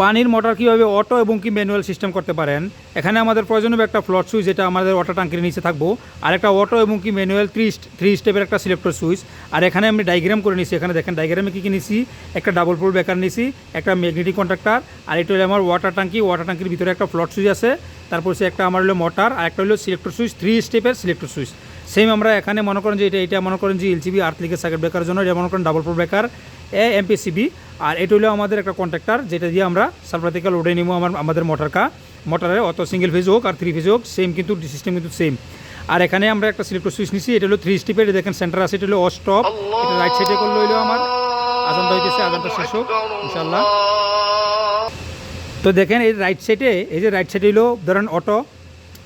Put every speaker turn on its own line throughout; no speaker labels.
পানির মোটর কীভাবে অটো এবং কি ম্যানুয়াল সিস্টেম করতে পারেন? এখানে আমাদের প্রয়োজন হবে একটা ফ্লট সুইচ, যেটা আমাদের ওয়াটার ট্যাঙ্কের নিচে থাকব। আর একটা অটো এবং কি ম্যানুয়াল থ্রি থ্রি স্টেপের একটা সিলেক্টর সুইচ। আর এখানে আমি ডাইগ্রাম করে নিছি। এখানে দেখেন ডাইগ্রামে কী কী নিছি? একটা ডাবল পোল বেকার নিছি, একটা ম্যাগনেটিক কন্ট্রাক্টার আর এটা হলো আমার ওয়াটার ট্যাঙ্কি ওয়াটার ট্যাঙ্কির ভিতরে একটা ফ্লট সুইচ আছে। তারপর সে একটা আমার হলো মোটর আর একটা হলো সিলেক্টর সুইচ থ্রি স্টেপের সিলেক্টর সুইচ। সেম আমরা এখানে মনে করেন যে এটা এটা মনে করেন যে এলসিবি আর্থ লিগের সার্কিট ব্রেকার জন্য, এটা মনে করেন ডাবল পোল ব্রেকার এ এমপিসিবি আর এটা হলো আমাদের একটা কন্ট্রাক্টার যেটা দিয়ে আমরা সাপ্লাই থেকে লোডে নিবো আমার আমাদের মোটরকা মোটরে অত সিঙ্গেল ফেজ হোক আর থ্রি ফেজ হোক সেম কিন্তু সিস্টেম কিন্তু সেম আর এখানে আমরা একটা সিলেক্টর সুইচ নিছি, এটা হলো থ্রি স্টিপের দেখেন সেন্টার আছে, এটা হলো অস্টপ এটা রাইট সাইডে করলে হইল আমার। আজানটা হইতেছে, আজানটা শেষ হোক ইনশাল্লাহ তো দেখেন এই রাইট সাইডে এই যে রাইট সাইডে হলো ধরেন অটো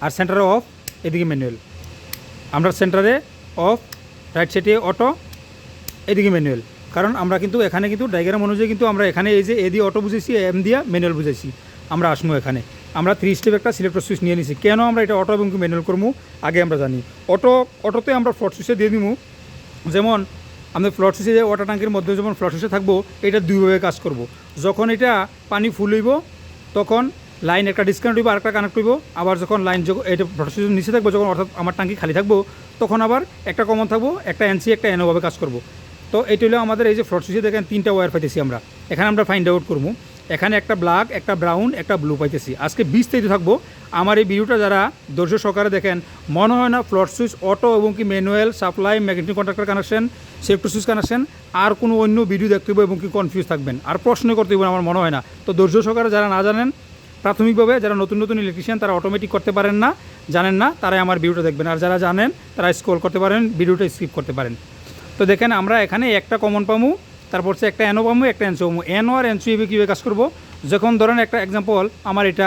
আর সেন্টারে অফ এদিকে ম্যানুয়াল আমরা সেন্টারে অফ, রাইট সাইডে অটো, এদিকে ম্যানুয়াল। কারণ আমরা কিন্তু এখানে কিন্তু ডায়াগ্রাম অনুযায়ী কিন্তু আমরা এখানে এই যে এ দিয়ে অটো বুঝেছি এম দিয়া ম্যানুয়াল বুঝেছি আমরা আসব এখানে। আমরা থ্রি স্টেপ একটা সিলেক্টর সুইচ নিয়ে নিছি। কেন আমরা এটা অটো এবং ম্যানুয়াল করব, আগে আমরা জানি। অটো, অটোতে আমরা ফ্লট সুইচে দিয়ে দিব যেমন আমাদের ফ্লট সুইচে যে ওয়াটার ট্যাঙ্কের মধ্যে যখন ফ্লট সুইচে থাকব, এটা দুইভাবে কাজ করব। যখন এটা পানি ফুল হইব, তখন লাইন একটা ডিসকানেক্ট হইব আর একটা কানেক্ট হইব আবার যখন লাইন এটা সুইচের নিচে থাকব, যখন অর্থাৎ আমার ট্যাঙ্কি খালি থাকব, তখন আবার একটা কমন থাকব, একটা এনসি একটা এনোভাবে কাজ করব। তো এটা হলো আমাদের এই যে ফ্লট সুইচে দেখেন তিনটা ওয়্যার পাইতেছি আমরা। এখানে আমরা ফাইন্ড আউট করব। এখানে একটা ব্ল্যাক একটা ব্রাউন একটা ব্লু পাইতেছি। আজকে বিস্তারিত থাকব। আমার এই ভিডিওটা যারা ধৈর্য সহকারে দেখেন, মনে হয় না ফ্লট সুইচ অটো এবং কি manual supply magnetic contractor connection safety switch connection আর কোনো অন্য ভিডিও দেখতে হবে এবং কি কনফিউজ থাকবেন। আর প্রশ্ন করতে হবে আমার মনে হয় না। তো ধৈর্য সহকারে যারা না জানেন প্রাথমিকভাবে যারা নতুন নতুন ইলেকট্রিশিয়ান তারা অটোমেটিক করতে পারেন না, জানেন না, তারাই আমার ভিডিওটা দেখবেন। আর যারা জানেন, তারা স্ক্রল করতে পারেন, ভিডিওটা স্কিপ করতে পারেন। তো দেখেন, আমরা এখানে একটা কমন পামু, তারপর হচ্ছে একটা এনও পামু, একটা এনসো পামু। এনও আর এনসো এভাবে কীভাবে কাজ করব? যখন ধরেন একটা এক্সাম্পল আমার এটা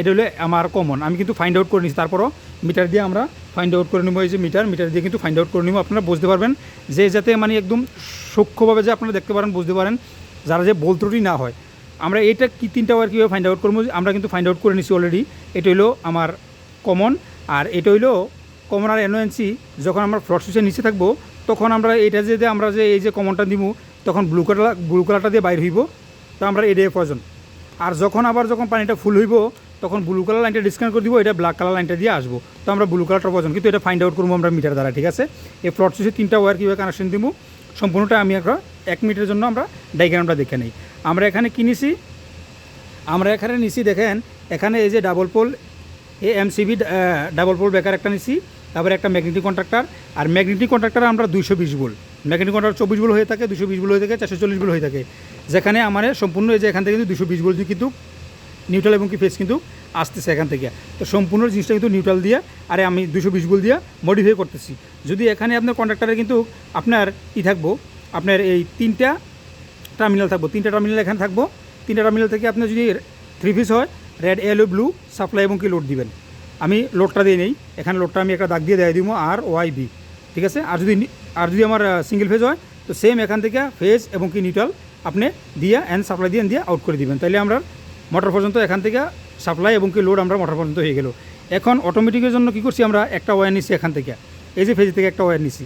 এটা হলো আমার কমন আমি কিন্তু ফাইন্ড আউট করে নিচ্ছি তারপরও মিটার দিয়ে আমরা ফাইন্ড আউট করে নেব, এই যে মিটার মিটার দিয়ে কিন্তু ফাইন্ড আউট করে নেব। আপনারা বুঝতে পারবেন যে যাতে মানে একদম সূক্ষ্মভাবে যে আপনারা দেখতে পারেন, বুঝতে পারেন, যারা যে বল ত্রুটি না হয়। আমরা এটা কি তিনটা ওয়ার কীভাবে ফাইন্ড আউট করব? আমরা কিন্তু ফাইন্ড আউট করে নিছি অলরেডি এটা হলো আমার কমন আর এটা হইল কমন আর এনওএনসি যখন আমরা ফ্লট সুইচের নিচে থাকব, তখন আমরা এটা যে আমরা যে এই যে কমনটা দিব তখন ব্লু কালার ব্লু কালারটা দিয়ে বাইর হইব। তো আমরা এটাই প্রয়োজন আর যখন আবার যখন পানিটা ফুল হইব, তখন ব্লু কালার লাইনটা ডিসকানেক্ট করে দিব, এটা ব্ল্যাক কালার লাইনটা দিয়ে আসব। তো আমরা ব্লু কালারটা প্রয়োজন কিন্তু এটা ফাইন্ড আউট করব আমরা মিটার দ্বারা, ঠিক আছে? এই ফ্লট সুইচে তিনটা ওয়ার কীভাবে কানেকশন দিব সম্পূর্ণটা আমি একটা এক মিনিটের জন্য আমরা ডাইগ্রামটা দেখে নিই। আমরা এখানে কিনেছি আমরা এখানে নিছি, দেখেন, এখানে এই যে ডাবল পোল এ এমসিবি ডাবল পোল বেকার একটা নিছি, তারপরে একটা ম্যাগনেটিক কন্ট্রাক্টর আর ম্যাগনেটিক কন্ট্রাক্টর আমরা দুইশো বিশ বল ম্যাগনেটিক কন্ট্রাক্টর চব্বিশ বল হয়ে থাকে দুশো বিশ বল হয়ে থাকে, চারশো চল্লিশ বল হয়ে থাকে। যেখানে আমার সম্পূর্ণ এই যে এখান থেকে কিন্তু দুশো বিশ বল কিন্তু নিউট্রাল এবং কি ফেস কিন্তু আসতেছে এখান থেকে। তো সম্পূর্ণ জিনিসটা কিন্তু নিউট্রাল দিয়ে, আরে আমি দুশো বিশ বল দিয়ে মডিফাই করতেছি। যদি এখানে আপনার কন্ট্রাক্টারে কিন্তু আপনার ই থাকব আপনার এই তিনটা টার্মিনাল থাকব। তিনটা টার্মিনাল এখানে থাকব। তিনটা টার্মিনাল থেকে আপনার যদি থ্রি পিস হয় রেড ইয়েলো ব্লু সাপ্লাই এবং কি লোড দিবেন। আমি লোডটা দিয়ে নেই। এখানে লোডটা আমি একটা দাগ দিয়ে দেয় দিব আর ওয়াই বি ঠিক আছে? আর যদি আর যদি আমার সিঙ্গেল ফেজ হয়, তো সেম এখান থেকে ফেজ এবং কি নিউট্রাল আপনি দিয়ে অ্যান্ড সাপ্লাই দিয়ে দিয়ে আউট করে দিবেন। তাহলে আমরা মোটর পর্যন্ত এখান থেকে সাপ্লাই এবং কি লোড আমরা মোটর পর্যন্ত হয়ে গেল। এখন অটোমেটিকের জন্য কি করছি আমরা? একটা ওয়্যার নিছি এখান থেকে। এই যে ফেজ থেকে একটা ওয়্যার নিছি।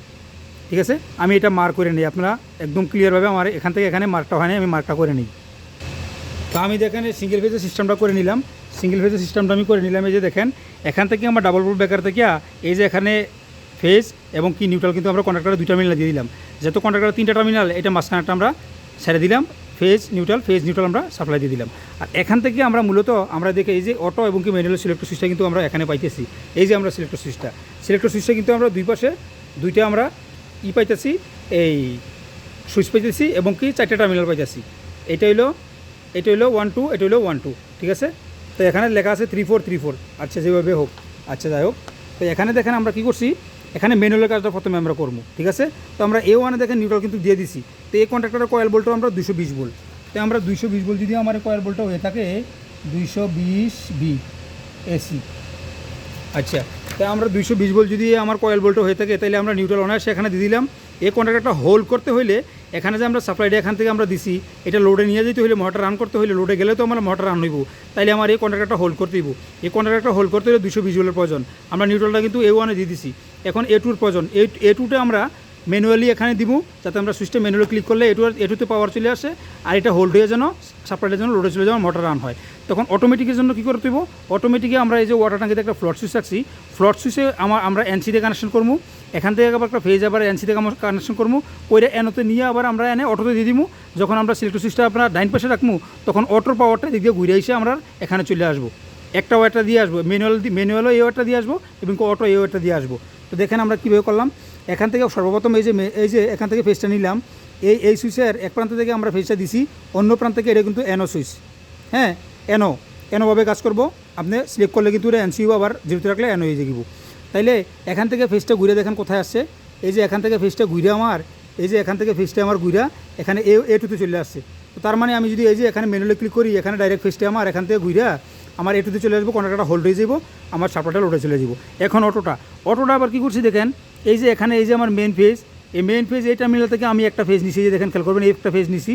ঠিক আছে? আমি এটা মার্ক করে নিই, আপনারা একদম ক্লিয়ারভাবে আমার এখান থেকে এখানে মার্কটা হয় না আমি মার্কটা করে নিই। তো আমি দেখেন সিঙ্গেল ফেজের সিস্টেমটা করে নিলাম সিঙ্গেল ফেজের সিস্টেমটা আমি করে নিলাম, এই যে দেখেন, এখান থেকে আমার ডাবল বোর্ড বেকার থেকে এই যে এখানে ফেজ এবং কি নিউট্রাল কিন্তু আমরা কন্ট্রাক্টারে দুই টার্মিনাল দিয়ে দিলাম। যেহেতু কন্ট্রাক্টার তিনটা টার্মিনাল এটা মাঝখানেটা আমরা ছেড়ে দিলাম ফেজ নিউট্রাল ফেজ নিউট্রাল আমরা সাপ্লাই দিয়ে দিলাম। আর এখান থেকে আমরা মূলত, আমরা দেখে এই যে অটো এবং কি ম্যানুয়াল সিলেক্টর সুইচটা কিন্তু আমরা এখানে পাইতেছি। এই যে আমরা সিলেক্টর সুইচটা সিলেক্টর সুইচটা কিন্তু আমরা দুই পাশে, দুইটা আমরা ই পাইতেছি, এই সুইচ পাইতেছি এবং কি চারটে টার্মিনাল পাইতেছি। এটা হইল এটা হইল ওয়ান টু এটা হইল ওয়ান টু ঠিক আছে? তো এখানে লেখা আছে থ্রি ফোর থ্রি ফোর আচ্ছা যেভাবে হোক। আচ্ছা যাই হোক। তো এখানে দেখেন আমরা কী করছি? এখানে ম্যানুয়ালের কাজটা প্রথমে আমরা করব, ঠিক আছে? তো আমরা এ ওয়ানে দেখেন নিউট্রাল কিন্তু দিয়ে দিছি। তো এই কন্ট্রাক্টরের কয়েল বোল্টও আমরা দুশো বিশ বোল্ট তো আমরা দুইশো বিশ বোল্ট যদি আমার কয়েল বোল্টটা হয়ে থাকে, দুইশো বিশ বি এসি আচ্ছা। তা আমরা দুইশো বিশ ভোল্ট যদি আমার কয়েল ভোল্ট হয়ে থাকে তাহলে আমরা নিউট্রাল অনার্স এখানে দিয়ে দিলাম। এই কন্ট্রাক্টরটা হোল্ড করতে হলে এখানে যে আমরা সাপ্লাইটা এখান থেকে আমরা দিছি, এটা লোডে নিয়ে যেতে হলে মোটর রান করতে হলে লোডে গেলে তো আমরা মোটর রান হইব। তাইলে আমার এই কন্ট্রাক্টরটা হোল্ড করতে দিব এই কন্ট্রাক্টরটা হোল্ড করতে হলে দুশো বিশ ভোল্টের প্রয়োজন। আমরা নিউট্রালটা কিন্তু এ ওয়ানে দিয়ে দিছি। এখন এ টুর প্রয়োজন। এ টুতে আমরা ম্যানুয়ালি এখানে দিব, যাতে আমরা সুইচটা ম্যানুয়ালি ক্লিক করলে এটু এটুতে পাওয়ার চলে আসে, আর এটা হোল্ড হয়ে যেন সাপ্লাইয়ের জন্য লোডে চলে যেন মোটর রান হয়। তখন অটোমেটিকের জন্য কী করতে হইব অটোমেটিকে আমরা এই যে ওয়াটার ট্যাঙ্কিতে একটা ফ্লট সুইচ রাখছি ফ্লট সুইচে আমার আমরা এনসিতে কানেকশন করব, এখান থেকে আবার একটা ফেজ আবার এনসিতে কানেকশন করব, ওইটা এনোতে নিয়ে আবার আমরা এনে অটোতে দিয়ে দিব। যখন আমরা সিলেক্টর সুইচটা আপনার ডাইন পাশে রাখব, তখন অটোর পাওয়ারটা দিক দিয়ে ঘুরে এসে আমরা এখানে চলে আসব। একটা ওয়ারটা দিয়ে আসব ম্যানুয়াল ম্যানুয়ালও এই ওয়ারটা দিয়ে আসব, এবং অটো এই ওয়ারটা দিয়ে আসব। তো দেখেন আমরা কীভাবে করলাম। এখান থেকে সর্বপ্রথম এই যে এই যে এখান থেকে ফেসটা নিলাম, এই এই সুইচের এক প্রান্ত থেকে আমরা ফেসটা দিছি, অন্য প্রান্ত থেকে এটা কিন্তু এনো সুইচ হ্যাঁ এনো এনোভাবে কাজ করব। আপনি সিলেক্ট করলে কিন্তু এটা এনসিও আবার জিরোতে রাখলে এনো হয়ে যাব তাইলে এখান থেকে ফেসটা ঘুরে দেখেন কোথায় আসছে। এই যে এখান থেকে ফেসটা ঘুরে আমার, এই যে এখান থেকে ফেসটা আমার ঘুরা এখানে এ এ টুতে চলে আসছে। তো তার মানে আমি যদি এই যে এখানে মেনুলে ক্লিক করি, এখানে ডাইরেক্ট ফেসটা আমার, এখান থেকে ঘুরা আমার এটুতে চলে আসব কন্ট্রাক্টটা হোল্ড হয়ে যাব আমার সাপড়াটা লোডে চলে যাব এখন অটোটা অটোটা আবার কী করছি দেখেন? এই যে এখানে এই যে আমার মেন ফেজ এই মেন ফেজ এই মিলে থেকে আমি একটা ফেজ নিছি যে দেখেন খেয়াল করবেন একটা ফেজ নিছি,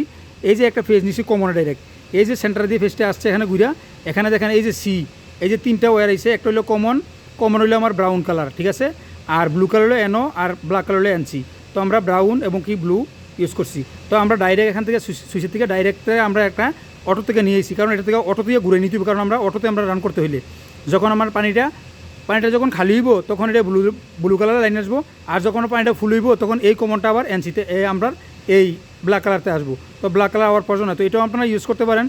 এই যে একটা ফেজ নিছি কমন ডাইরেক্ট এই যে সেন্টার দিয়ে ফেজটা আসছে এখানে ঘুরা এখানে দেখেন এই যে সি এই যে তিনটা ওয়ার আছে একটা হলো কমন কমন হলো আমার ব্রাউন কালার ঠিক আছে? আর ব্লু কালার হলো এনো আর ব্ল্যাক কালার হলো এনসি তো আমরা ব্রাউন এবং কি ব্লু ইউজ করছি। তো আমরা ডাইরেক্ট এখান থেকে সুইচ- সুইচের থেকে ডাইরেক্ট আমরা একটা অটো থেকে নিয়ে এসেছি কারণ এটা থেকে অটো দিয়ে ঘুরে নিতে হবে, কারণ আমরা অটোতে আমরা রান করতে হইলে। যখন আমার পানিটা পানিটা যখন খালি হইব, তখন এটা ব্লু ব্লু কালার লাইন আসব। আর যখন পানিটা ফুল হইব, তখন এই কমনটা আবার এনসিতে এই আমরা এই ব্ল্যাক কালারতে আসব। তো ব্ল্যাক কালার আবার প্রয়োজন হয় তো এটাও আপনারা ইউজ করতে পারেন।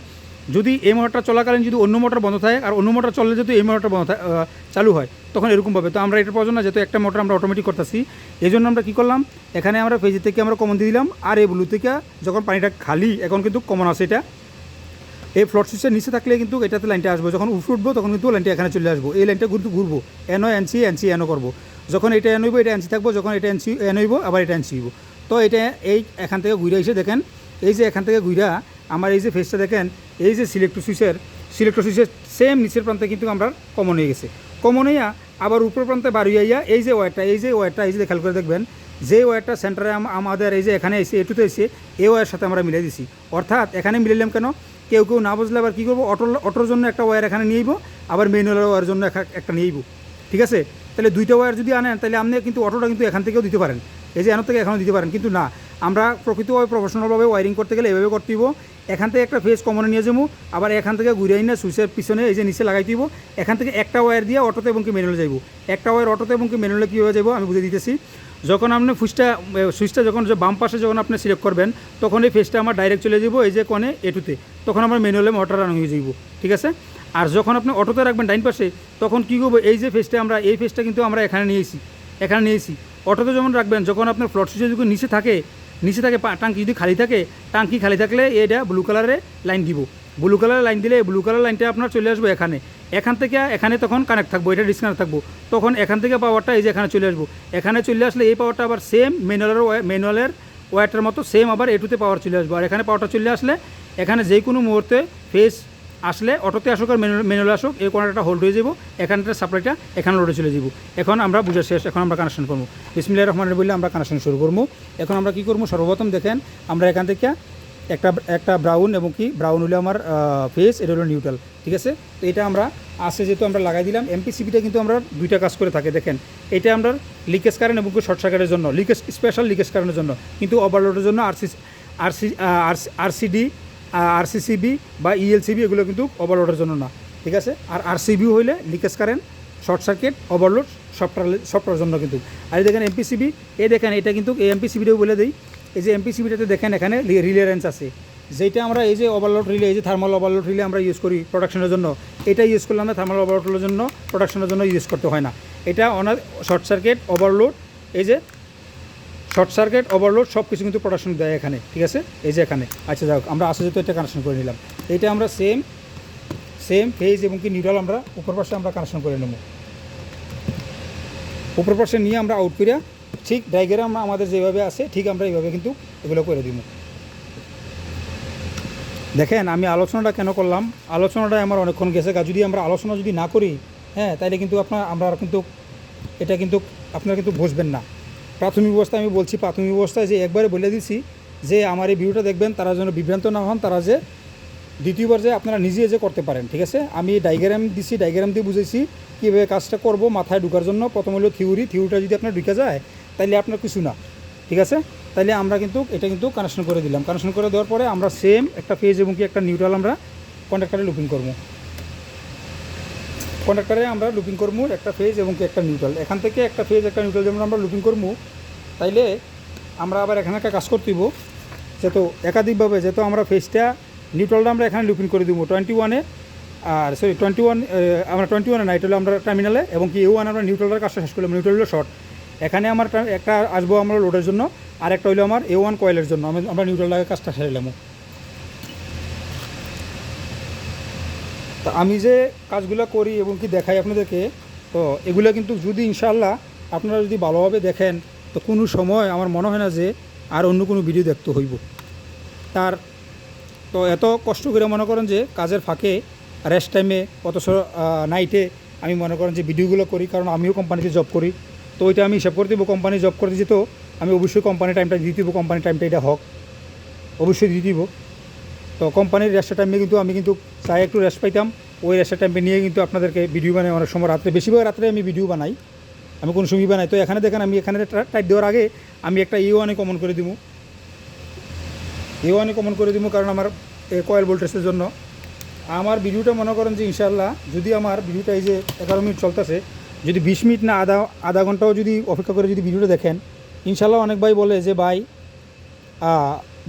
যদি এই মোটরটা চলাকালীন যদি অন্য মোটর বন্ধ থাকে, আর অন্য মোটর চললে যদি এই মোটরটা বন্ধ চালু হয়, তখন এরকমভাবে তো আমরা এটা প্রয়োজন না যেহেতু একটা মোটর আমরা অটোমেটিক করতেছি। এই জন্য আমরা কী করলাম, এখানে আমরা পেজি থেকে আমরা কমন দিয়ে দিলাম, আর এই ব্লু থেকে যখন পানিটা খালি, এখন কিন্তু কমন আছে এটা। এই ফ্লট সুইচের নিচে থাকলে কিন্তু এটাতে লাইনটা আসব। যখন উপরে উঠবো, তখন কিন্তু লাইনটা এখানে চলে আসব। এই লাইনটা কিন্তু ঘুরবো। এনও এনসি এনসি এনও করব। যখন এটা এন হইব, এটা এনসি থাকব। যখন এটা এনসি এন হইব, আবার এটা এনসি হইব। তো এটা এই এখান থেকে ঘুরে এসে দেখেন, এই যে এখান থেকে ঘুরা আমার এই যে ফেসটা দেখেন, এই যে সিলেক্টর সুইচের সিলেক্টর সুইচের সেম নিচের প্রান্তে কিন্তু আমরা কমন হয়ে গেছে। কমন হইয়া আবার উপর প্রান্তে বাড়ি আইয়া এই যে ওয়ারটা এই যে ওয়ারটা এই যে খেয়াল করে দেখবেন, যে ওয়ারটা সেন্টারে আম- আমাদের এই যে এখানে এসে এটুতে এসে এই ওয়ারের সাথে আমরা মিলে দিছি। অর্থাৎ এখানে মিলাইলাম কেন? কেউ কেউ না বুঝলে আবার কী করব? অটোর অটোর জন্য একটা ওয়্যার এখানে নিয়েইব আবার ম্যানুয়াল ওয়্যার জন্য একটা নিয়েইব ঠিক আছে? তাহলে দুইটা ওয়্যার যদি আনেন, তাহলে আপনি কিন্তু অটোটা কিন্তু এখান থেকেও দিতে পারেন। এই যে এখান থেকে এখানেও দিতে পারেন। কিন্তু না, আমরা প্রকৃতভাবে প্রফেশনালভাবে ওয়ারিং করতে গেলে এভাবে করতে দিব এখান থেকে একটা ফেস কমনে নিয়ে যাব, আবার এখান থেকে ঘুরে না সুইচের পিছনে এই যে নিচে লাগাই দিব। এখান থেকে একটা ওয়্যার দিয়ে অটোতে এবং কি ম্যানুয়ালে যাইব। একটা ওয়্যার অটোতে এবং কি ম্যানুয়ালে কীভাবে যাব আমি বুঝে দিতেছি। যখন আপনি ফুসটা সুইচটা যখন বাম পাশে যখন আপনি সিলেক্ট করবেন, তখন এই ফেসটা আমার ডাইরেক্ট চলে যাব এই যে কোণে এটুতে তখন আমার ম্যানুয়ালে মোটর রান হয়ে যাইব, ঠিক আছে? আর যখন আপনি অটোতে রাখবেন ডাইন পাশে, তখন কী করব, এই যে ফেসটা আমরা, এই ফেসটা কিন্তু আমরা এখানে নিয়েছি এখানে নিয়েছি অটোতে যখন রাখবেন, যখন আপনার ফ্লট সুইচে যদি নিচে থাকে নিচে থাকে টাঙ্কি যদি খালি থাকে, টাঙ্কি খালি থাকলে এটা ব্লু কালারে লাইন দিব। ব্লু কালারের লাইন দিলে ব্লু কালার লাইনটা আপনার চলে আসবে এখানে। এখান থেকে এখানে তখন কানেক্ট থাকব, এটা ডিসকানেক্ট থাকব। তখন এখান থেকে পাওয়ারটা এই যে এখানে চলে আসব। এখানে চলে আসলে এই পাওয়ারটা আবার সেম ম্যানুয়ালের ম্যানুয়ালের ওয়ারটার মতো সেম আবার এটুতে পাওয়ার চলে আসব। আর এখানে পাওয়ারটা চলে আসলে এখানে যে কোনো মুহূর্তে ফেস আসলে অটোতে আসুক আর ম্যানুয়াল আসুক, এই কোনাটা হোল্ড হয়ে যাব। এখানটার সাপ্লাইটা এখানে লোডে চলে যাব। এখন আমরা বুঝা শেষ, এখন আমরা কানেকশন করব। বিসমিল্লাহ রহমান বললে আমরা কানেকশন শুরু করব। এখন আমরা কী করব? সর্বপ্রথম দেখেন, আমরা এখান থেকে একটা একটা ব্রাউন এবং কি ব্রাউন হলো আমার ফেস এটা হলো নিউট্রাল ঠিক আছে? তো এটা আমরা আসে যেহেতু আমরা লাগাই দিলাম এমপিসিবিটা কিন্তু আমরা দুইটা কাজ করে থাকে, দেখেন। এটা আমরা লিকেজ কারেন্ট এবং শর্ট সার্কিটের জন্য লিকেজ স্পেশাল লিকেজ কারেন্টের জন্য, কিন্তু ওভারলোডের জন্য আরসি আরসি আরসিডি আরসিসিবি বা E ইএলসিবি এগুলো কিন্তু ওভারলোডের জন্য না, ঠিক আছে? আর আরসিবি হইলে leakage current short circuit overload software software জন্য কিন্তু। আর দেখেন এমপিসিবি এই দেখেন এটা কিন্তু, এই এমপিসিবিটাও বলে দিই এই যে এমপিসিবিটাতে দেখেন এখানে রিলে রেঞ্জ আছে। যেটা আমরা এই যে ওভারলোড রিলে এই যে থার্মাল ওভারলোড রিলে আমরা ইউজ করি প্রোডাকশনের জন্য, এটা ইউজ করলে আমরা থার্মাল ওভারলোডের জন্য প্রোডাকশনের জন্য ইউজ করতে হয় না। এটা অনেক শর্ট সার্কিট ওভারলোড এই যে শর্ট সার্কিট ওভারলোড সব কিছু কিন্তু প্রোডাকশন দেয় এখানে, ঠিক আছে? এই যে এখানে আচ্ছা যাক আমরা আসে যেহেতু এটা কানেকশন করে নিলাম। এটা আমরা সেম সেম ফেজ এবং কি নিউট্রাল আমরা উপর পাশে আমরা কানেকশন করে নেব। উপর পাশে নিয়ে আমরা আউট করিয়া ঠিক ডাইগ্রাম আমাদের যেভাবে আছে, ঠিক আমরা এইভাবে কিন্তু এগুলো করে দিব। দেখেন, আমি আলোচনাটা কেন করলাম? আলোচনাটা আমার অনেকক্ষণ গেছে, গা, যদি আমরা আলোচনা যদি না করি হ্যাঁ তাহলে কিন্তু আপনার, আমরা কিন্তু, এটা কিন্তু আপনারা কিন্তু বুঝবেন না। প্রাথমিক অবস্থায় আমি বলছি, প্রাথমিক অবস্থায় যে একবারে বলে দিছি যে আমার এই ভিডিওটা দেখবেন, তারা যেন বিভ্রান্ত না হন, তারা যে দ্বিতীয়বার যে আপনারা নিজে যে করতে পারেন, ঠিক আছে? আমি ডাইগ্রাম দিছি ডাইগ্রাম দিয়ে বুঝেছি কীভাবে কাজটা করব, মাথায় ঢুকার জন্য। প্রথম হলো থিওরি থিওরিটা যদি আপনার ঢুকে যায় তাহলে আপনার কিছু না, ঠিক আছে? তাইলে আমরা কিন্তু, এটা কিন্তু কানেকশন করে দিলাম। কানেকশন করে দেওয়ার পরে আমরা সেম একটা ফেজ এবং কি একটা নিউট্রাল আমরা কন্ডাক্টারে লুপিং করব। কন্ডাক্টারে আমরা লুপিং করব একটা ফেজ এবং কি একটা নিউট্রাল এখান থেকে একটা ফেজ একটা নিউট্রাল যেমন আমরা লুপিং করব, তাইলে আমরা আবার এখানে একটা কাজ করতে দিব যেহেতু একাধিকভাবে, যেহেতু আমরা ফেজটা নিউট্রালটা আমরা এখানে লুপিং করে দিব। টোয়েন্টি ওয়ানে আর সরি টোয়েন্টি ওয়ান আমরা টোয়েন্টি ওয়ানে হলো আমরা টার্মিনালে এবং কি এ ওয়ান আমরা নিউট্রালটার কাজটা শেষ করলাম। নিউট্রাল শর্ট এখানে আমার একটা আসব আমরা লোডের জন্য আর একটা হইল আমার এ ওয়ান কয়েলের জন্য। আমি, আমরা নিউট্রালটাকে কাজটা সেরেলাম তা আমি যে কাজগুলো করি এবং কি দেখাই আপনাদেরকে, তো এগুলো কিন্তু যদি ইনশাল্লাহ আপনারা যদি ভালোভাবে দেখেন, তো কোনো সময় আমার মনে হয় না যে আর অন্য কোনো ভিডিও দেখতে হইব। তার, তো এত কষ্ট করে মনে করেন যে কাজের ফাঁকে রেস্ট টাইমে অথচ নাইটে আমি মনে করেন যে ভিডিওগুলো করি, কারণ আমিও কোম্পানিতে জব করি। তো ওইটা আমি হিসাব করে দেবো কোম্পানি জব করতে যেত আমি অবশ্যই কোম্পানি টাইমটা দিয়ে দিব কোম্পানি টাইমটা এটা হোক। অবশ্যই দিয়ে দিব। তো কোম্পানির রেস্টের টাইমে কিন্তু আমি কিন্তু চাই একটু রেস্ট পাইতাম, ওই রেস্টের টাইমে নিয়ে কিন্তু আপনাদেরকে ভিডিও বানাই। অনেক সময় রাত্রে, বেশিরভাগ রাত্রে আমি ভিডিও বানাই। আমি কোনো সময় বানাই। তো এখানে দেখেন, আমি এখানে টাইট দেওয়ার আগে আমি একটা ইউ ওয়ানে কমন করে দিব। ইউ ওয়ানে কমন করে দিব কারণ আমার কয়েল ভোল্টেজের জন্য। আমার ভিডিওটা মনে করেন যে ইনশাল্লাহ যদি আমার ভিডিওটা এই যে এগারো মিনিট চলতেছে যদি বিশ মিনিট না আধা আধা ঘন্টাও যদি অপেক্ষা করে যদি ভিডিওটা দেখেন, ইনশাল্লাহ অনেক ভাই বলে যে, ভাই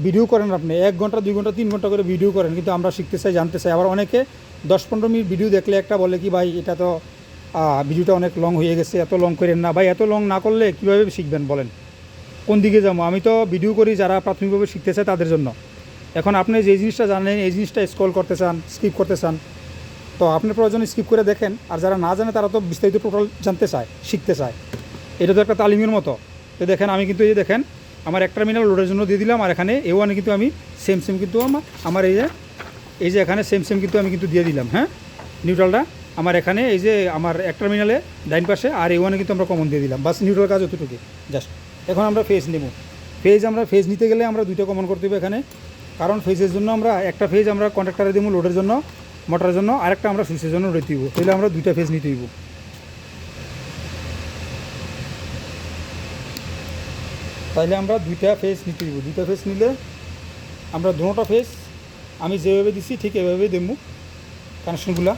ভিডিও করেন আপনি। এক ঘণ্টা, দুই ঘণ্টা, তিন ঘণ্টা করে ভিডিও করেন, কিন্তু আমরা শিখতে চাই, জানতে চাই। আবার অনেকে দশ পনেরো মিনিট ভিডিও দেখলে একটা বলে কি, ভাই, এটা তো ভিডিওটা অনেক লং হয়ে গেছে, এত লং করেন না। ভাই, এত লং না করলে কীভাবে শিখবেন বলেন? কোন দিকে যাব? আমি তো ভিডিও করি যারা প্রাথমিকভাবে শিখতে চায় তাদের জন্য। এখন আপনি যে জিনিসটা জানেন, এই জিনিসটা স্ক্রল করতে চান স্কিপ করতে চান তো আপনি প্রয়োজন স্কিপ করে দেখেন। আর যারা না জানে, তারা তো বিস্তারিত টোটাল জানতে চায়, শিখতে চায়। এটা তো একটা তালিমের মতো। তো দেখেন, আমি কিন্তু এই দেখেন, আমার এক টার্মিনাল লোডের জন্য দিয়ে দিলাম, আর এখানে এ ওয়ানে কিন্তু আমি সেম সেম কিন্তু আমার আমার এই যে এই যে এখানে সেম সেম কিন্তু আমি কিন্তু দিয়ে দিলাম হ্যাঁ? নিউট্রালটা আমার এখানে এই যে আমার এক টার্মিনালে ডাইন পাশে, আর এ ওয়ানে কিন্তু আমরা কমন দিয়ে দিলাম। বাস নিউট্রাল কাজ অতটুকু জাস্ট এখন আমরা ফেজ নেব। ফেজ আমরা ফেজ নিতে গেলে আমরা দুইটা কমন করতে হবে এখানে। কারণ ফেজের জন্য আমরা একটা ফেজ আমরা কন্ট্রাক্টারে দিব লোডের জন্য। মোটরের জন্য আরেকটা আমরা সুইচের জন্য রেতে দিব তাহলে আমরা দুইটা ফেজ নিতে দিব তাহলে আমরা দুইটা ফেজ নিতে দিব দুইটা ফেজ নিলে আমরা দুটোটা ফেজ আমি যেভাবে দিছি ঠিক এভাবে দেবো কানেকশনগুলা।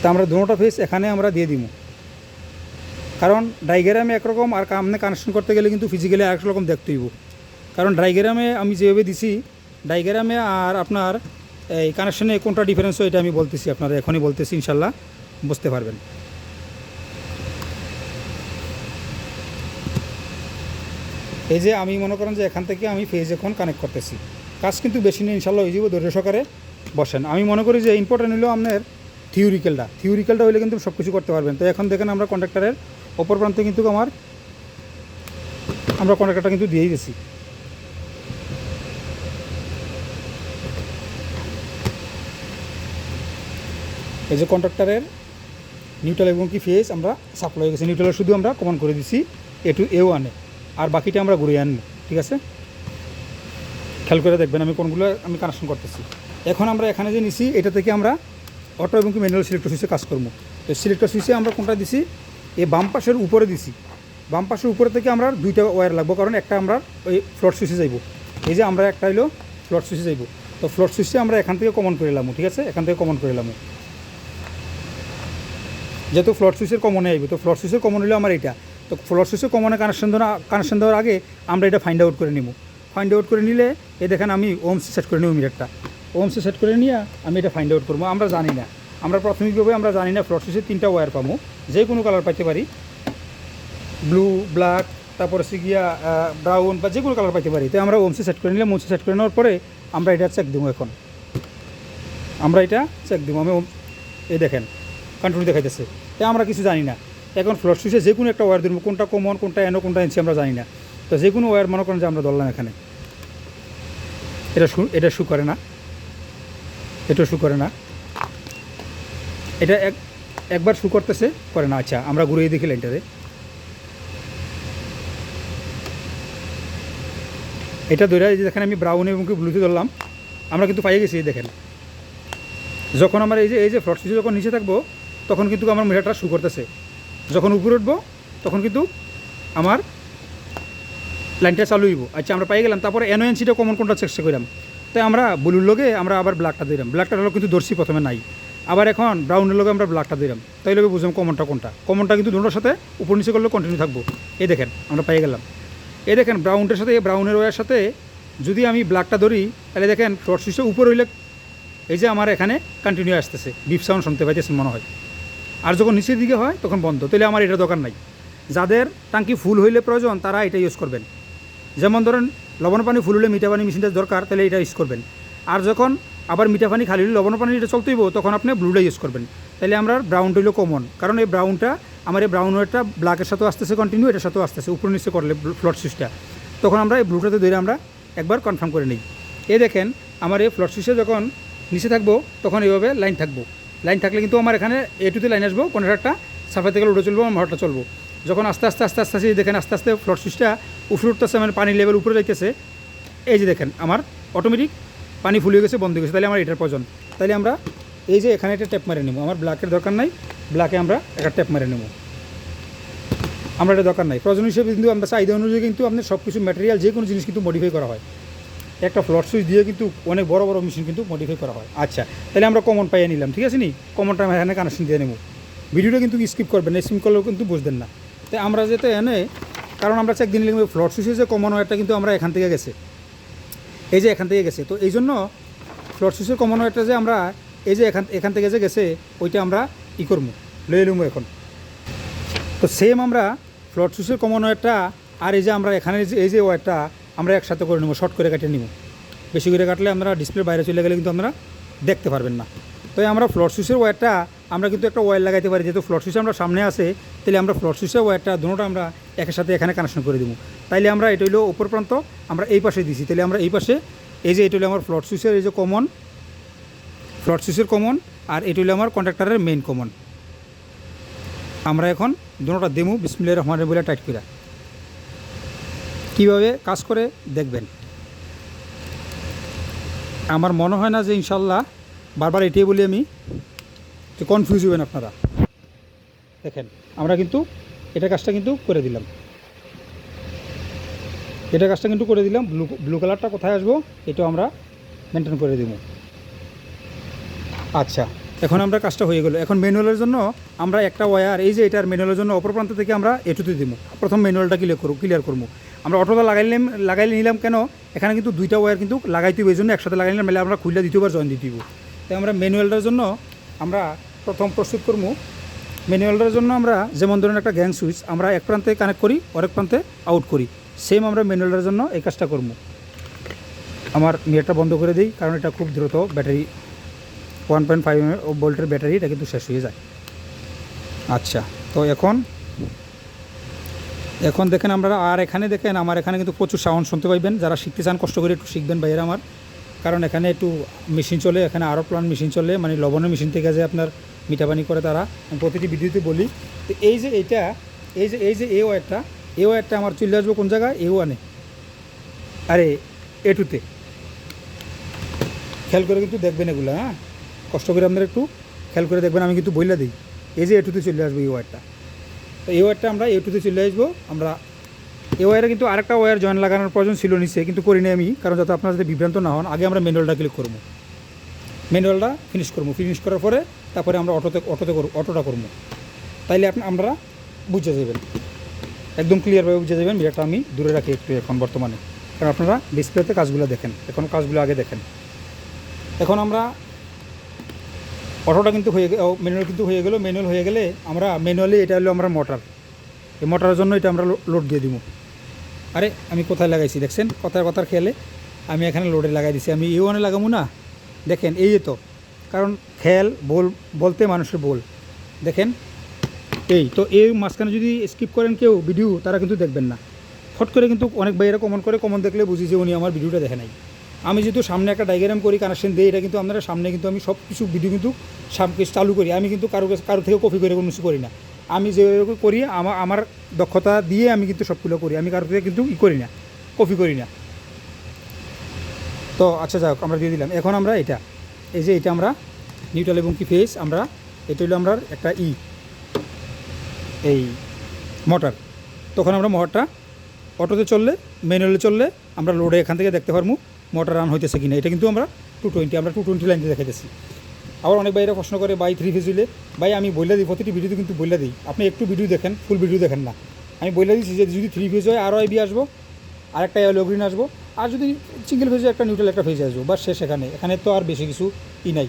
তা আমরা দুটোটা ফেজ এখানে আমরা দিয়ে দিব। কারণ ডাইগ্রামে একরকম আর কামনে কানেকশন করতে গেলে কিন্তু ফিজিক্যালি আরেক রকম দেখতে হইব। কারণ ডাইগ্রামে আমি যেভাবে দিছি ডাইগ্রামে আর আপনার এই কানেকশনে কোনটা ডিফারেন্স এটা আমি বলতেছি, আপনারা এখনই বলতেছি, ইনশাল্লাহ বুঝতে পারবেন। এই যে আমি মনে করেন যে এখান থেকে আমি ফেজ এখন কানেক্ট করতেছি। কাজ কিন্তু বেশি নেই, ইনশাল্লাহ হয়ে যাব, ধৈর্য সহকারে বসেন। আমি মনে করি যে ইম্পর্টেন্ট হলো আপনার থিওরিক্যালটা থিওরিক্যালটা হইলে কিন্তু সব কিছু করতে পারবেন। তো এখন দেখেন আমরা কন্ট্রাক্টারের অপর প্রান্তে কিন্তু আমার, আমরা কন্ট্রাক্টরটা কিন্তু দিয়েই গেছি এই যে কন্ট্রাক্টারের নিউট্রাল এবং কি ফেস আমরা সাপ্লাই হয়ে গেছে। নিউট্রালের শুধু আমরা কমন করে দিছি এ টু এ ওয়ানে আর বাকিটা আমরা ঘুরিয়ে আনব, ঠিক আছে? খেয়াল করে দেখবেন আমি কোনগুলো আমি কানেকশন করতেছি। এখন আমরা এখানে যে নিছি, এটা থেকে আমরা অটো এবং কি ম্যানুয়াল সিলেক্টর সুইচে কাজ করব। তো সিলেক্টর সুইচে আমরা কোনটা দিছি? এই বাম পাশের উপরে দিছি। বাম পাশের উপরে থেকে আমরা দুইটা ওয়্যার লাগবো, কারণ একটা আমরা ওই ফ্লোর সুইচে যাইব। এই যে আমরা একটা হইল ফ্লোর সুইচে যাইব। তো ফ্লোর সুইচে আমরা এখান থেকে কমন করে এলাম ঠিক আছে? এখান থেকে কমন করে এলাম যেহেতু ফ্লোর সুইচের কমনে আসবে তো ফ্লোর সুইচের কমন হলো আমার এটা তো ফ্লোর সুইচের কমনে কানেকশন ধরা কানেকশন দেওয়ার আগে আমরা এটা ফাইন্ড আউট করে নিব। ফাইন্ড আউট করে নিলে এ দেখেন আমি ওমসি সেট করে নেব মিটারটা। ওমসি সেট করে নিয়ে আমি এটা ফাইন্ড আউট করব, আমরা জানি না। আমরা প্রাথমিকভাবে আমরা জানি না ফ্লোর সুইচের তিনটা ওয়্যার পাবো। যে কোনো কালার পাইতে পারি। ব্লু ব্ল্যাক তারপরে হচ্ছে গিয়া ব্রাউন বা যে কোনো কালার পাইতে পারি। তো আমরা ওমসি সেট করে নিলাম ওমসি সেট করে নেওয়ার পরে আমরা এটা চেক দেবো এখন। আমরা এটা চেক দেবো। আমি এই দেখেন কন্ট্রোল দেখাইতেছে। তাই আমরা কিছু জানি না। এখন ফ্লোর সুইচে যে কোনো একটা ওয়্যার দেবো কোনটা কমন কোনটা এনো, কোনটা এনসি আমরা জানি না। তো যে কোনো ওয়্যার মনে করেন যে আমরা ধরলাম এখানে। এটা শু এটা শু করে না। এটা শু করে না। এটা এক, একবার শু করতেছে, করে না। আচ্ছা আমরা ঘুরিয়ে দেখি লাইনটারে এটা ধরে এই যে দেখেন আমি ব্রাউন এবং কি ব্লুতে ধরলাম, আমরা কিন্তু পাইয়ে গেছি দেখেন। যখন আমার এই যে এই যে ফ্লট সুইচ যখন নিচে থাকব তখন কিন্তু আমার মিটারটা শু করতেছে। যখন উপরে উঠবো, তখন কিন্তু আমার লাইনটা চালু হইব। আচ্ছা আমরা পাই গেলাম, তারপরে এনওএনসিটা কমন কোনটা চেষ্টা করলাম তাই আমরা ব্লুর লগে আমরা আবার ব্ল্যাকটা দিলাম ব্ল্যাকটা হলো কিন্তু দর্শি প্রথমে নাই। আবার এখন ব্রাউনের লগে আমরা ব্ল্যাকটা দিলাম তাই লগে বুঝলাম কমনটা কোনটা। কমনটা কিন্তু দুটোর সাথে উপর নিচে করলে কন্টিনিউ থাকব। এই দেখেন, আমরা পাই গেলাম। এই দেখেন ব্রাউনটার সাথে এই ব্রাউনের ওয়ার সাথে যদি আমি ব্ল্যাকটা ধরি, তাহলে দেখেন টর্চ সুইচটা উপর হইলে এই যে আমার এখানে কন্টিনিউ আসতেছে। বিপ সাউন্ড শুনতে পাইতেছেন মনে হয়। আর যখন নিচের দিকে হয়, তখন বন্ধ। তাহলে আমার এটা দরকার নাই। যাদের টাঙ্কি ফুল হইলে প্রয়োজন, তারা এটা ইউজ করবেন। যেমন ধরেন, লবণ পানি ফুল হলে মিঠা পানি মেশিনটা দরকার তাহলে এটা ইউজ করবেন। আর যখন আবার মিঠা পানি খালি হলে লবণ পানি এটা চলতেইব তখন আপনি ব্লুটা ইউজ করবেন। তাহলে আমরা ব্রাউনটা হইল কমন কারণ এই ব্রাউনটা আমার এই ব্রাউন ওয়েটটা ব্ল্যাকের সাথেও আসতেছে কন্টিনিউ এটার সাথেও আসতেছে, উপর নিচে করলে ফ্লট সুইচটা তখন আমরা এই ব্লুটাতে ধরে আমরা একবার কনফার্ম করে নিই। এ দেখেন, আমার এই ফ্লট সুইচে যখন নিচে থাকব, তখন এইভাবে লাইন থাকব। লাইন থাকলে কিন্তু আমার এখানে এ টুতে লাইন আসব কন্ট্রাক্টটা সাফাই থেকে উঠে চলবো, আমার মোটরটা চলবো। যখন আস্তে আস্তে আস্তে আস্তে দেখেন, আস্তে আস্তে ফ্লট সুইচটা উপরে উঠতেছে মানে পানির লেভেল উপরে যাইতেছে, এই যে দেখেন, আমার অটোমেটিক পানি ফুলিয়ে গেছে, বন্ধ গেছে, তাহলে আমার এটার প্রয়োজন। তাহলে আমরা এই যে এখানে একটা ট্যাপ মারে নেব, আমার ব্ল্যাকের দরকার নাই ব্ল্যাকে আমরা একটা ট্যাপ মারে নেব। আমরা এটা দরকার নাই। প্রয়োজন হিসেবে কিন্তু আমরা চাহিদা অনুযায়ী কিন্তু আপনার সব কিছু ম্যাটেরিয়াল যে কোনো জিনিস কিন্তু মডিফাই করা হয়। একটা ফ্লট সুইচ দিয়ে কিন্তু অনেক বড় বড় মেশিন কিন্তু মডিফাই করা হয়। আচ্ছা তাহলে আমরা কমন পাইয়ে নিলাম, ঠিক আছে নি? কমনটা আমরা এখানে কানেকশন দিয়ে নেব। ভিডিওটা কিন্তু স্কিপ করবেন না স্কিপ করলেও কিন্তু বুঝবেন না। তাই আমরা যেতে এনে, কারণ আমরা চেক একদিন লিখব ফ্লট সুইচের যে কমন ওয়ারটা কিন্তু আমরা এখান থেকে গেছে। এই যে এখান থেকে গেছে, তো এই জন্য ফ্লট সুইচের কমন ওয়ারটা যে আমরা, এই যে এখান এখান থেকে যে গেছে, ওইটা আমরা ই করব, লয়ে নেব এখন। তো সেম আমরা ফ্লট সুইচের কমন ওয়ারটা আর এই যে আমরা এখানে এই যে ওয়ারটা আমরা একসাথে করে নেব শর্ট করে কাটিয়ে নিব। বেশি করে কাটলে আমরা ডিসপ্লের বাইরে চলে গেলে কিন্তু আমরা দেখতে পারবেন না। তো আমরা ফ্লট সুইচের ওয়্যারটা আমরা কিন্তু একটা ওয়্যার লাগাইতে পারি। যেহেতু ফ্লট সুইচ আমরা সামনে আছে তাহলে আমরা ফ্লট সুইচের ওয়্যারটা দুটোটা আমরা একের সাথে এখানে কানেকশন করে দেবো। তাইলে আমরা এটা হইল উপর প্রান্ত, আমরা এই পাশে দিছি। তাহলে আমরা এই পাশে, এই যে এটা হলো আমার ফ্লট সুইচের এই যে কমন ফ্লট সুইচের কমন আর এটা হলো আমার কন্ট্রাক্টারের মেইন কমন আমরা এখন দুটোটা দেবো বিসমিল্লাহির রহমানির বলে টাইট করে। কীভাবে কাজ করে দেখবেন। আমার মনে হয় না যে ইনশাল্লাহ বারবার এটাই বলি আমি যে কনফিউজ হবেন আপনারা। দেখেন, আমরা কিন্তু এটা কাজটা কিন্তু করে দিলাম। এটা কাজটা কিন্তু করে দিলাম ব্লু ব্লু কালারটা কোথায় আসব এটাও আমরা মেনটেন করে দেবো। আচ্ছা এখন আমরা কাজটা হয়ে গেলো। এখন ম্যানুয়ালের জন্য আমরা একটা ওয়্যার এই যে এটার ম্যানুয়ালের জন্য অপর প্রান্ত থেকে আমরা এটুতে দিব। প্রথম ম্যানুয়ালটা ক্লিয়ার করব ক্লিয়ার করব। আমরা অটোটা লাগাইলাম লাগাই নিলাম কেন? এখানে কিন্তু দুইটা ওয়্যার কিন্তু লাগাইতে হবে, এই জন্য একসাথে লাগাই নিলাম আমরা খুললে দ্বিতীয়বার জয়েন দিতে দিব। তাই আমরা ম্যানুয়ালটার জন্য আমরা প্রথম প্রস্তুত করব। ম্যানুয়ালটার জন্য আমরা যেমন ধরুন একটা গ্যাং সুইচ আমরা এক প্রান্তে কানেক্ট করি, আরেক প্রান্তে আউট করি। সেম আমরা ম্যানুয়ালটার জন্য এই কাজটা করব। আমার মিটারটা বন্ধ করে দিই, কারণ এটা খুব দ্রুত ব্যাটারি ওয়ান পয়েন্ট ফাইভ ভোল্টের ব্যাটারি, এটা কিন্তু শেষ হয়ে যায়। আচ্ছা তো এখন এখন দেখেন আমরা আর এখানে দেখেন আমার এখানে কিন্তু প্রচুর সাউন্ড শুনতে পাইবেন। যারা শিখতে চান, কষ্ট করে একটু শিখবেন বাইরে আমার। কারণ এখানে একটু মেশিন চলে, এখানে আরও প্লান মেশিন চলে মানে লবণের মেশিন থেকে যে আপনার মিঠা পানি করে তারা। প্রতিটি ভিডিওতে বলি, তো এই যে এইটা এই যে এই যে এ ওয়ারটা এ ওয়ারটা আমার চলে আসব কোন জায়গায়? এ ওয়ানে আরে এ টুতে খেয়াল করে কিন্তু দেখবেন এগুলো হ্যাঁ? কষ্ট করে আপনারা একটু খেয়াল করে দেখবেন, আমি কিন্তু বইলা দিই। এই যে এটুতে চলে আসব এই ওয়ারটা তো এই ওয়ারটা আমরা এটুতে চলে আসব। আমরা এই ওয়ারে কিন্তু আরেকটা ওয়ার জয়েন লাগানোর প্রয়োজন ছিল নিচে, কিন্তু করিনি আমি, কারণ যাতে আপনারা যাতে বিভ্রান্ত না হন, আগে আমরা ম্যানুয়ালটা ক্লিক করব। ম্যানুয়ালটা ফিনিশ করব। ফিনিশ করার পরে তারপরে আমরা অটোতে অটোতে করব অটোটা করব। তাইলে আপনি, আমরা বুঝে যাবেন। একদম ক্লিয়ারভাবে বুঝে যাবেন বিরাটটা আমি দূরে রাখি একটু এখন বর্তমানে। কারণ আপনারা ডিসপ্লেতে কাজগুলো দেখেন, এখন কাজগুলো আগে দেখেন। এখন আমরা অটোটা কিন্তু হয়ে ম্যানুয়াল কিন্তু হয়ে গেলো ম্যানুয়াল হয়ে গেলে আমরা ম্যানুয়ালি এটা হলো আমরা মোটর এই মোটরের জন্য এটা আমরা লোড দিয়ে দিব। আরে, আমি কোথায় লাগাইছি দেখছেন? কথার কথার খেয়ালে আমি এখানে লোডে লাগাই দিছি। আমি এই ওয়ানে লাগাবো না? দেখেন, এই তো। কারণ খেয়াল, বল, বলতে মানুষের বল। দেখেন, এই তো এই মাঝখানে যদি স্কিপ করেন কেউ ভিডিও তারা কিন্তু দেখবেন না। ফট করে কিন্তু অনেক ভাইয়েরা কমন করে কমন দেখলে বুঝি যে উনি আমার ভিডিওটা দেখে নাই। আমি যেহেতু সামনে একটা ডায়াগ্রাম করি কানেকশন দিই, এটা কিন্তু আপনারা সামনে কিন্তু আমি সব কিছু ভিডিও কিন্তু চালু করি। আমি কিন্তু কারও কারও থেকে কপি করে কোনো কিছু করি না। আমি যেভাবে করি আমার আমার দক্ষতা দিয়ে আমি কিন্তু সবগুলো করি। আমি কারও থেকে কিন্তু ই করি না কপি করি না। তো আচ্ছা যাক আমরা দিয়ে দিলাম। এখন আমরা এটা, এই যে এটা আমরা নিউট্রাল এবং কি ফেস আমরা, এটা হলো আমরা একটা ই, এই মোটর তখন আমরা মোটরটা অটোতে চললে ম্যানুয়ালে চললে আমরা লোডে এখান থেকে দেখতে পারব। মোটর রান হইতেছে কিনা, এটা কিন্তু আমরা টু টোয়েন্টি আমরা টু টোয়েন্টি লাইনতে দেখাইতেছি। আবার অনেক ভাইরা প্রশ্ন করে বাই থ্রি ফেজ হইলে? ভাই, আমি বইলা দিই, প্রতিটি ভিডিওতে কিন্তু বইলা দিই। আপনি একটু ভিডিও দেখেন ফুল ভিডিও দেখেন না। আমি বইলা দিচ্ছি যে, যদি থ্রি ফেজ হয়, আরও আইবি আসব আর একটা এলো গ্রিন আসব, আর যদি সিঙ্গেল ফেজে একটা নিউট্রাল একটা ফেজ আসব বা সে সেখানে এখানে তো আর বেশি কিছু ই নাই।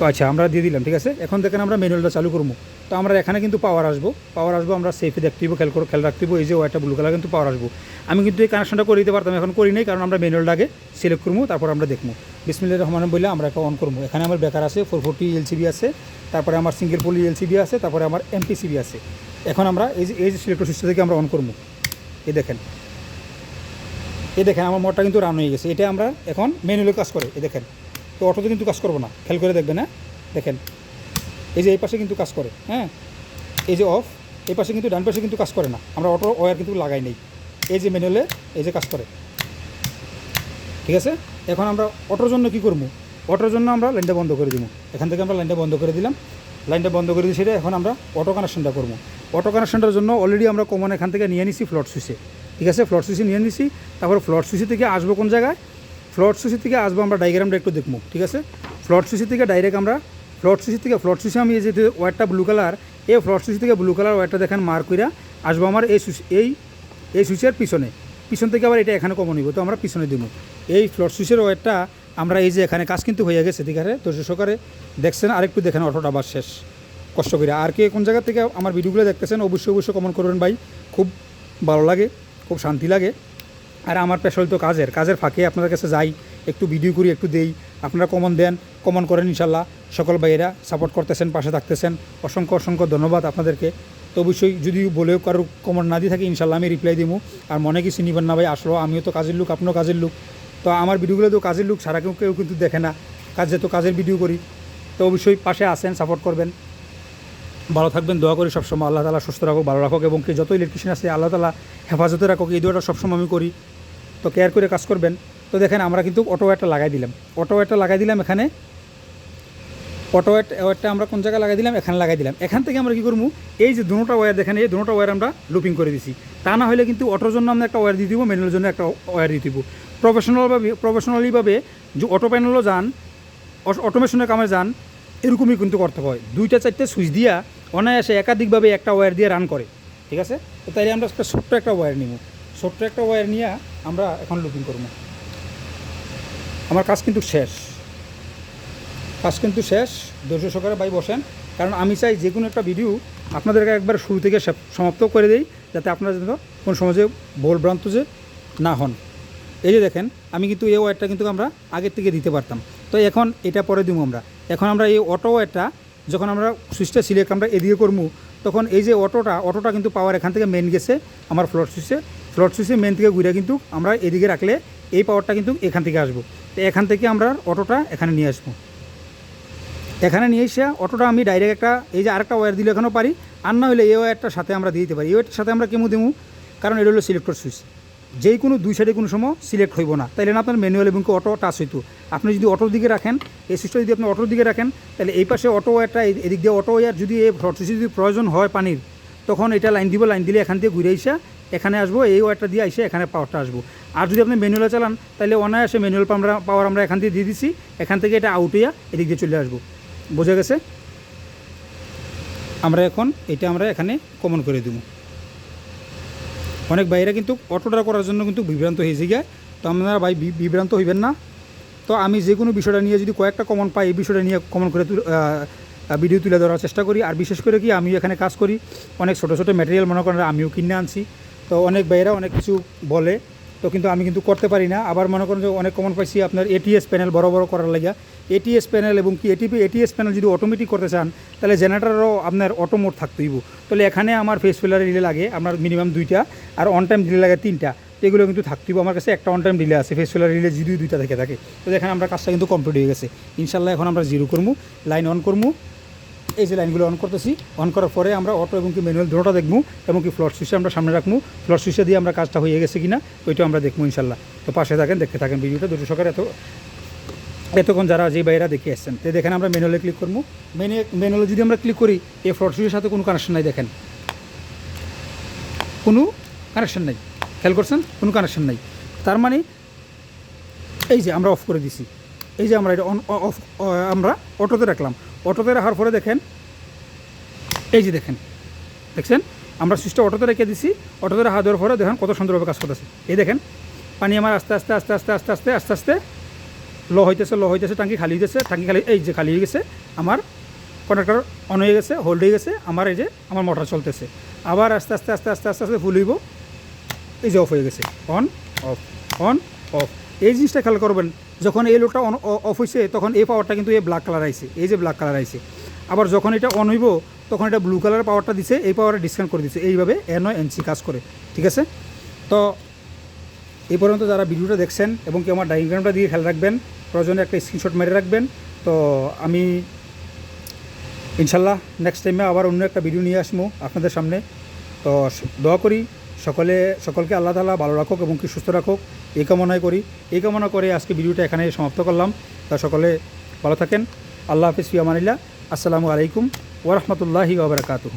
তো আচ্ছা আমরা দিয়ে দিলাম, ঠিক আছে? এখন দেখেন আমরা ম্যানুয়ালটা চালু করব। তো আমরা এখানে কিন্তু পাওয়ার আসব। পাওয়ার আসব, আমরা সেফে দেখতে দিব খেয়াল করে, খেয়াল রাখতে এই যে ওয়াইটা ব্লু কালার কিন্তু পাওয়ার আসব। আমি কিন্তু এই কানেকশনটা করে দিতে পারতাম, এখন করি নাই, কারণ আমরা ম্যানুয়ালটা আগে সিলেক্ট করব, তারপর আমরা দেখব। বিসমিল্লা রহমান বলে আমরা একটা অন করব। এখানে আমার বেকার আছে ফোর ফোরটি এলসিবি আছে, তারপরে আমার সিঙ্গেল পলি এলসিবি আছে, তারপরে আমার এমপিসিবি আছে। এখন আমরা এই যে এই যে সিলেক্টর সিস্টেম থেকে আমরা অন করব। এই দেখেন। এই দেখেন, আমার মোটরটা কিন্তু রান হয়ে গেছে। এটা আমরা এখন ম্যানুয়ালি কাজ করে, এই দেখেন। তো অটোতে কিন্তু কাজ করব না। খেয়াল করে দেখবেন হ্যাঁ? দেখেন, এই যে এই পাশে কিন্তু কাজ করে হ্যাঁ? এই যে অফ এই পাশে কিন্তু ডান পাশে কিন্তু কাজ করে না। আমরা অটো ওয়ার কিন্তু লাগাই নেই। এই যে ম্যানুয়ালে এই যে কাজ করে। ঠিক আছে? এখন আমরা অটোর জন্য কি করব? অটোর জন্য আমরা লাইনটা বন্ধ করে দিব। এখান থেকে আমরা লাইনটা বন্ধ করে দিলাম। লাইনটা বন্ধ করে দিয়ে সেটা এখন আমরা অটো কানেকশনটা করব। অটো কানেকশনটার জন্য অলরেডি আমরা কমন এখান থেকে নিয়ে নিছি ফ্লট সুইচে ঠিক আছে? ফ্লট সুইচে নিয়ে নিছি, তারপর ফ্লট সুইচে থেকে আসব কোন জায়গায়? ফ্লট সুইচে থেকে আসব আমরা ডায়াগ্রামটা একটু দেখব, ঠিক আছে? ফ্লট সুইচে থেকে ডাইরেক্ট আমরা, ফ্লট সুইচ থেকে, ফ্লট সুইচে আমি যে ওয়ারটা ব্লু কালার এই ফ্লট সুইচ থেকে ব্লু কালার ওয়ারটা দেখেন মার্ক কইরা আসব আমার এই সুইচ এই এই সুইচের পিছনে। পিছন থেকে আবার এটা এখানে কমন নিব, তো আমরা পিছনে দিব। এই ফ্লট সুইচের ওয়ারটা আমরা এই যে এখানে কাজ কিন্তু হয়ে গেছে দিঘারে তো সহকারে দেখছেন, আরেকটু দেখেন অটোটা আবার শেষ। কষ্ট করে। আর কে কোন জায়গা থেকে আমার ভিডিওগুলো দেখতেছেন, অবশ্যই অবশ্যই কমন করবেন ভাই। খুব ভালো লাগে, খুব শান্তি লাগে। আর আমার পেশাল তো কাজের কাজের ফাঁকে আপনাদের কাছে যাই, একটু ভিডিও করি, একটু দেই। আপনারা কমন দেন কমন করেন ইনশাল্লাহ। সকল ভাইয়েরা সাপোর্ট করতেছেন, পাশে থাকতেছেন। অসংখ্য অসংখ্য ধন্যবাদ আপনাদেরকে। তো অবশ্যই যদি বলেও কারও কমন না দিয়ে থাকি, ইনশাল্লাহ আমি রিপ্লাই দিব আর মনে কিছু নিবেন না ভাই, আসলো, আমিও তো কাজের লোক, আপনিও কাজের লোক। তো আমার ভিডিওগুলো তো কাজের লোক, সারা কেউ কেউ কিন্তু দেখে না। কাজে তো কাজের ভিডিও করি। তো অবশ্যই পাশে আসেন সাপোর্ট করবেন। ভালো থাকবেন, দোয়া করি সবসময় আল্লাহ তালা সুস্থ রাখুক, ভালো রাখুক এবং কি যত ইলেকট্রিশিয়ান আছে আল্লাহ তালা হেফাজতে রাখুক। এই দোয়াটা সবসময় আমি করি। তো কেয়ার করে কাজ করবেন। তো দেখেন আমরা কিন্তু অটো ওয়ারটা লাগাই দিলাম। অটো ওয়ারটা লাগাই দিলাম এখানে। অটো ওয়ারটা আমরা কোন জায়গায় লাগাই দিলাম? এখানে লাগাই দিলাম। এখান থেকে আমরা কী করব? এই যে দুটোটা ওয়্যার দেখেন, এই দুটোটা ওয়্যার আমরা লুপিং করে দিছি। তা না হলে কিন্তু অটোর জন্য আমরা একটা ওয়্যার দিয়ে দিব ম্যানুয়ালের জন্য একটা ওয়্যার দিয়ে দিব। প্রফেশনালভাবে প্রফেশনালিভাবে যে অটো প্যানেলও যান অটোমেশনের কামে যান এরকমই কিন্তু করতে হয়। দুইটা, চারটে সুইচ দিয়া অনায়াসে একাধিকভাবে একটা ওয়্যার দিয়ে রান করে। ঠিক আছে? তো তাইলে আমরা একটা ছোট্ট একটা ওয়্যার নিব। ছোট্ট একটা ওয়্যার নিয়ে আমরা এখন লুপিং করব। আমার কাজ কিন্তু শেষ। কাজ কিন্তু শেষ। ধৈর্য সহকারে ভাই বসেন। কারণ আমি চাই যে কোনো একটা ভিডিও আপনাদেরকে একবার শুরু থেকে সমাপ্ত করে দেই, যাতে আপনারা যেন কোনো সমাজে ভ্রান্ত যে না হন। এই যে দেখেন, আমি কিন্তু এই ওয়ারটা কিন্তু আমরা আগের থেকে দিতে পারতাম। তো এখন এটা পরে দিব আমরা। এখন আমরা এই অটো ওয়ারটা যখন আমরা সুইচটা সিলেক্ট আমরা এদিকে করব, তখন এই যে অটোটা অটোটা কিন্তু পাওয়ার এখান থেকে মেন গেছে, আমার ফ্লোর সুইচে ফ্লোর সুইচে মেন থেকে ঘুরে কিন্তু আমরা এদিকে রাখলে এই পাওয়ারটা কিন্তু এখান থেকে আসব। তো এখান থেকে আমরা অটোটা এখানে নিয়ে আসব। এখানে নিয়ে এসে অটোটা আমি ডাইরেক্ট একটা, এই যে আরেকটা ওয়্যার দিলে এখানেও পারি, আর না হলে এই ওয়্যারটার সাথে আমরা দিয়ে দিতে পারি। এই ওয়্যারটার সাথে আমরা কেমন দেবো কারণ এটা হলো সিলেক্টর সুইচ যেই কোনো দুই সাইডে কোনো সময় সিলেক্ট হইব না। তাইলে না আপনার ম্যানুয়াল এবং অটো টাচ হইতো। আপনি যদি অটোর দিকে রাখেন, এই সুইচটা যদি আপনি অটোর দিকে রাখেন তাহলে এই পাশে অটো একটা এদিক দিয়ে অটো ওয়্যার যদি এই ফ্রট সুইচে যদি প্রয়োজন হয় পানির, তখন এটা লাইন দিব লাইন দিলে এখান থেকে ঘুরে এসে এখানে আসব, এই ওয়ারটা দিয়ে এসে এখানে পাওয়ারটা আসব। আর যদি আপনি ম্যানুয়ালে চালান তাহলে অনায়াসে ম্যানুয়াল আমরা পাওয়ার আমরা এখান দিয়ে দিয়ে দিছি, এখান থেকে এটা আউট হইয়া এদিক দিয়ে চলে আসব। বোঝা গেছে? আমরা এখন এটা আমরা এখানে কমন করে দেবো। অনেক বাইরে কিন্তু অটোটা করার জন্য কিন্তু বিভ্রান্ত হয়ে যায় তো আপনারা ভাই বিভ্রান্ত হইবেন না। তো আমি যে কোনো বিষয়টা নিয়ে যদি কয়েকটা কমন পাই, এই বিষয়টা নিয়ে কমন করে ভিডিও তুলে ধরার চেষ্টা করি। আর বিশেষ করে কি, আমি এখানে কাজ করি, অনেক ছোটো ছোটো ম্যাটেরিয়াল মনে করেন, আমিও কিনে আনছি। তো অনেক বাইরা অনেক কিছু বলে তো কিন্তু আমি কিন্তু করতে পারি না। আবার মনে করেন যে অনেক কমন পাইছি আপনার এটিএস প্যানেল বড় বড় করার লাগিয়া। এটিএস প্যানেল এবং কি এটিপি এটিএস প্যানেল যদি অটোমেটিক করতে চান, তাহলে জেনারেটারও আপনার অটো মোড থাকতেইব তাহলে এখানে আমার ফেস ফিলার রিলে লাগে, আমার মিনিমাম দুইটা, আর অন টাইম রিলে লাগে তিনটা। এগুলো কিন্তু থাকতেইব আমার কাছে একটা অন টাইম রিলে আছে ফেস ফিলার রিলে যদি দুইটা থেকে থাকে। তো এখানে আমরা কাজটা কিন্তু কমপ্লিট হয়ে গেছে। ইনশাল্লাহ এখন আমরা জিরো করব লাইন অন করব এই যে লাইনগুলো অন করতেছি অন করার পরে আমরা অটো এবং কি ম্যানুয়াল দুটোটা দেখব এবং কি ফ্লট সুইচে আমরা সামনে রাখব। ফ্লট সুইচে দিয়ে আমরা কাজটা হয়ে গেছে কিনা ওইটা আমরা দেখব ইনশাল্লাহ। তো পাশে থাকেন, দেখতে থাকেন ভিডিওটা। দুটো সকালে এত এতক্ষণ যারা যে বাইরা দেখে আসছেন, তো দেখেন আমরা ম্যানুয়ালে ক্লিক করব। মেনে ম্যানুয়ালে যদি আমরা ক্লিক করি, এই ফ্লট সুইচের সাথে কোনো কানেকশন নাই দেখেন। কোনো কানেকশন নাই। খেয়াল করছেন? কোনো কানেকশন নাই। তার মানে এই যে আমরা অফ করে দিছি। এই যে আমরা এটা অন অফ আমরা অটোতে রাখলাম। অটোতে রাখার পরে দেখেন এই যে দেখেন দেখছেন আমরা সুইচটা অটোতে রেখে দিছি অটোতে রাখা দেওয়ার পরে দেখেন কত সুন্দরভাবে কাজ করতেছে এই দেখেন পানি আমার আস্তে আস্তে আস্তে আস্তে আস্তে আস্তে আস্তে আস্তে ল হইতেছে ল হইতেছে টাঙ্কি খালি হইতেছে টাঙ্কি খালি এই যে খালি হয়ে গেছে আমার কন্ডাক্টর অন হয়ে গেছে হোল্ড হয়ে গেছে আমার এই যে আমার মোটর চলতেছে আবার আস্তে আস্তে আস্তে আস্তে আস্তে আস্তে ফুল এই যে অফ হয়ে গেছে অন অফ অন অফ এই জিনিসটা খেয়াল করবেন যখন এই লোডটা অন অফ হয়েছে তখন এই পাওয়ারটা কিন্তু এই ব্ল্যাক কালার আইছে, এই যে ব্ল্যাক কালার আইছে। আবার যখন এটা অন হইব, তখন এটা ব্লু কালার পাওয়ারটা দিছে, এই পাওয়ারে ডিসকাউন্ট করে দিছে। এইভাবে এন ও এনসি কাজ করে, ঠিক আছে? তো এই পর্যন্ত যারা ভিডিওটা দেখছেন এবং কি আমার ডায়াগ্রামটা দিয়ে খেয়াল রাখবেন, প্রয়োজনে একটা স্ক্রিনশট মেরে রাখবেন। তো আমি ইনশাল্লাহ নেক্সট টাইমে আবার অন্য একটা ভিডিও নিয়ে আসব আপনাদের সামনে। তো দোয়া করি সকলে, সকলকে আল্লাহ তালা ভালো রাখুক এবং কি সুস্থ রাখুক। এই কামনাই করি। এই কামনা করে আজকে ভিডিওটা এখানে সমাপ্ত করলাম। তা সকলে ভালো থাকেন। আল্লাহ হাফিজ ফিয়ামানিল্লাহ আসসালামু আলাইকুম ওরহমতুল্লাহি ওবরাকাতুহ